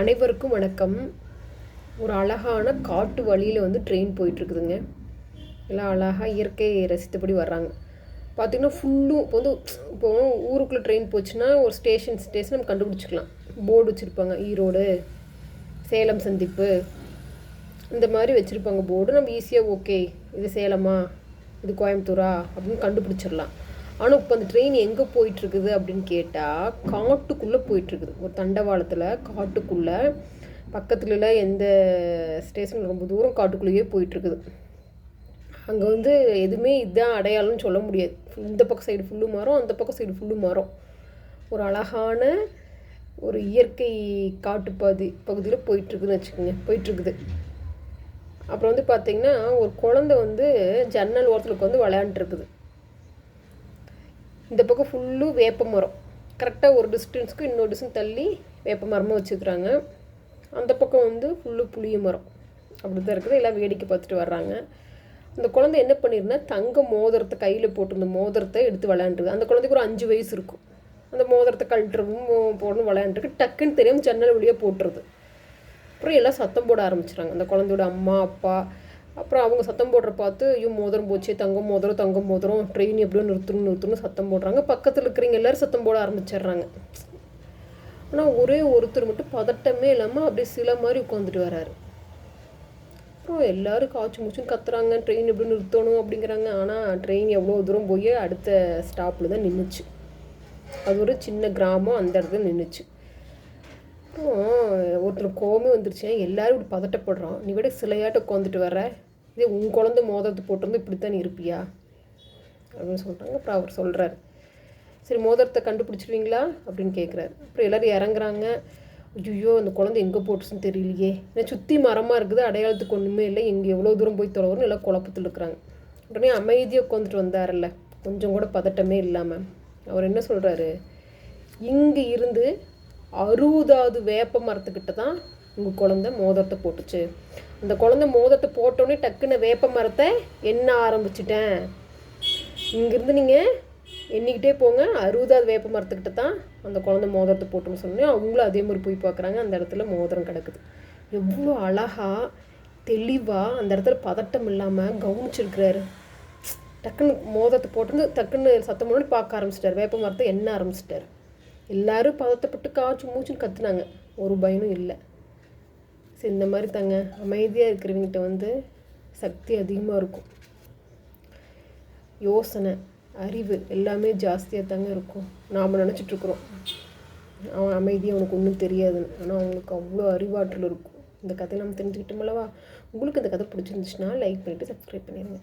அனைவருக்கும் வணக்கம். ஒரு அழகான காட்டு வழியில் வந்து ட்ரெயின் போயிட்டுருக்குதுங்க. எல்லாம் அழகாக இயற்கையை ரசித்தபடி வர்றாங்க. பார்த்திங்கன்னா ஃபுல்லும் இப்போ வந்து இப்போ ஊருக்குள்ளே ட்ரெயின் போச்சுன்னா ஒரு ஸ்டேஷன் ஸ்டேஷன் நம்ம கண்டுபிடிச்சிக்கலாம். போர்டு வச்சுருப்பாங்க ஈரோடு சேலம் சந்திப்பு. இந்த மாதிரி வச்சுருப்பாங்க போர்டு நம்ம ஈஸியாக ஓகே இது சேலமா இது கோயம்புத்தூரா அப்படின்னு கண்டுபிடிச்சிடலாம். ஆனால் இப்போ அந்த ட்ரெயின் எங்கே போயிட்டுருக்குது அப்படின்னு கேட்டால் காட்டுக்குள்ளே போயிட்டுருக்குது. ஒரு தண்டவாளத்தில் காட்டுக்குள்ளே. பக்கத்துல எந்த ஸ்டேஷன் ரொம்ப தூரம் காட்டுக்குள்ளேயே போயிட்டுருக்குது. அங்கே வந்து எதுவுமே இதுதான் அடையாளம்னு சொல்ல முடியாது. இந்த பக்கம் சைடு ஃபுல்லு மரம் அந்த பக்கம் சைடு ஃபுல்லு மரம். ஒரு அழகான ஒரு இயற்கை காட்டுப்பாதி பகுதியில் போயிட்டுருக்குன்னு வச்சுக்கோங்க. போயிட்டுருக்குது. அப்புறம் வந்து பார்த்திங்கன்னா ஒரு குழந்தை வந்து ஜன்னல் ஓரத்தில் உட்காந்து விளையாண்டுருக்குது. இந்த பக்கம் ஃபுல்லும் வேப்ப மரம். கரெக்டாக ஒரு டிஸ்டன்ஸ்க்கு இன்னொரு டிஸ்டன்ஸ் தள்ளி வேப்ப மரமாக வச்சுருக்குறாங்க. அந்த பக்கம் வந்து ஃபுல்லு புளிய மரம். அப்படி தான் இருக்குது. எல்லாம் வேடிக்கை பார்த்துட்டு வர்றாங்க. அந்த குழந்தை என்ன பண்ணிருந்தா தங்க மோதிரத்தை கையில் போட்டிருந்த மோதிரத்தை எடுத்து விளையாண்டுருக்கு. அந்த குழந்தைக்கு ஒரு அஞ்சு வயசு இருக்கும். அந்த மோதிரத்தை கழட்டுறவும் போடணும் விளையாண்டுருக்கு. டக்குன்னு தெரியாமல் ஜன்னல் வழியாக போட்டுருது. அப்புறம் எல்லாம் சத்தம் போட ஆரம்பிச்சிட்டாங்க அந்த குழந்தையோட அம்மா அப்பா அப்புறம் அவங்க சத்தம் போடுற பார்த்து ஐயோ மோதிரம் போச்சு தங்கம் மோதிரம் தங்கம் மோதிரம் ட்ரெயின் எப்படியோ நிறுத்தணும் நிறுத்தணும் சத்தம் போடுறாங்க. பக்கத்தில் இருக்கிறவங்க எல்லோரும் சத்தம் போட ஆரம்பிச்சிடுறாங்க. ஆனால் ஒரே ஒருத்தர் மட்டும் பதட்டமே இல்லாமல் அப்படியே சில மாதிரி உட்காந்துட்டு வராரு. அப்புறம் எல்லோரும் காய்ச்சி மூச்சுன்னு கத்துறாங்க. ட்ரெயின் எப்படி நிறுத்தணும் அப்படிங்கிறாங்க. ஆனால் ட்ரெயின் எவ்வளோ தூரம் போய் அடுத்த ஸ்டாப்பில் தான் நின்றுச்சு அது ஒரு சின்ன கிராமம் அந்த இடத்துல நின்றுச்சு அப்புறம் ஒருத்தர் கோவமே வந்துருச்சு. எல்லோரும் இப்படி பதட்டப்படுறோம் நீ விட சிலையாட்ட உட்காந்துட்டு வர இதே உன் குழந்த மோதிரத்து போட்டிருந்து இப்படித்தான் இருப்பியா? அப்படின்னு சொல்கிறாங்க அப்புறம் அவர் சொல்கிறார் சரி மோதிரத்தை கண்டுபிடிச்சிருவீங்களா? அப்படின்னு கேட்குறாரு அப்புறம் எல்லோரும் இறங்குறாங்க. ஐயோ அந்த குழந்தை எங்கே போட்டுச்சுன்னு தெரியலையே. ஏன்னா சுற்றி மரமாக இருக்குது. அடையாளத்துக்கு ஒன்றுமே இல்லை. இங்கே எவ்வளோ தூரம் போய் தொலைவரும் எல்லாம் குழப்பத்தில் இருக்கிறாங்க. உடனே அமைதியாக உட்காந்துட்டு வந்தார்ல கொஞ்சம் கூட பதட்டமே இல்லாமல் அவர் என்ன சொல்கிறாரு இங்கே இருந்து அறுபதாவது வேப்ப மரத்துக்கிட்ட தான் உங்கள் குழந்த மோதிரத்தை போட்டுச்சு. அந்த குழந்த மோதத்தை போட்டோடனே டக்குன்னு வேப்ப மரத்தை எண்ண ஆரம்பிச்சிட்டேன். இங்கேருந்து நீங்கள் எண்ணிக்கிட்டே போங்க. அறுபதாவது வேப்ப மரத்துக்கிட்ட தான் அந்த குழந்த மோதிரத்தை போட்டோம்னு சொன்னேன் அவங்களும் அதே மாதிரி போய் பார்க்குறாங்க. அந்த இடத்துல மோதிரம் கிடக்குது. எவ்வளோ அழகாக தெளிவாக அந்த இடத்துல பதட்டம் இல்லாமல் கவனிச்சிருக்கிறாரு. டக்குன்னு மோதத்தை போட்டு டக்குன்னு சத்தம் பண்ணி பார்க்க ஆரம்பிச்சிட்டார். வேப்ப மரத்தை எண்ண ஆரம்பிச்சிட்டார். எல்லோரும் பதட்டப்பட்டு காய்ச்சி மூச்சுன்னு கற்றுனாங்க ஒரு பயனும் இல்லை. சரி இந்த மாதிரி தாங்க. அமைதியாக இருக்கிறவங்கிட்ட வந்து சக்தி அதிகமாக இருக்கும். யோசனை அறிவு எல்லாமே ஜாஸ்தியாக தாங்க இருக்கும். நாம் நினச்சிட்ருக்குறோம் அவன் அமைதி அவனுக்கு ஒன்றும் தெரியாதுன்னு. ஆனால் அவங்களுக்கு அவ்வளோ அறிவாற்றல் இருக்கும். இந்த கதையை நம்ம தெரிஞ்சுக்கிட்டோம் அல்லவா? உங்களுக்கு இந்த கதை பிடிச்சிருந்துச்சுன்னா லைக் பண்ணிவிட்டு சப்ஸ்கிரைப் பண்ணிடுங்க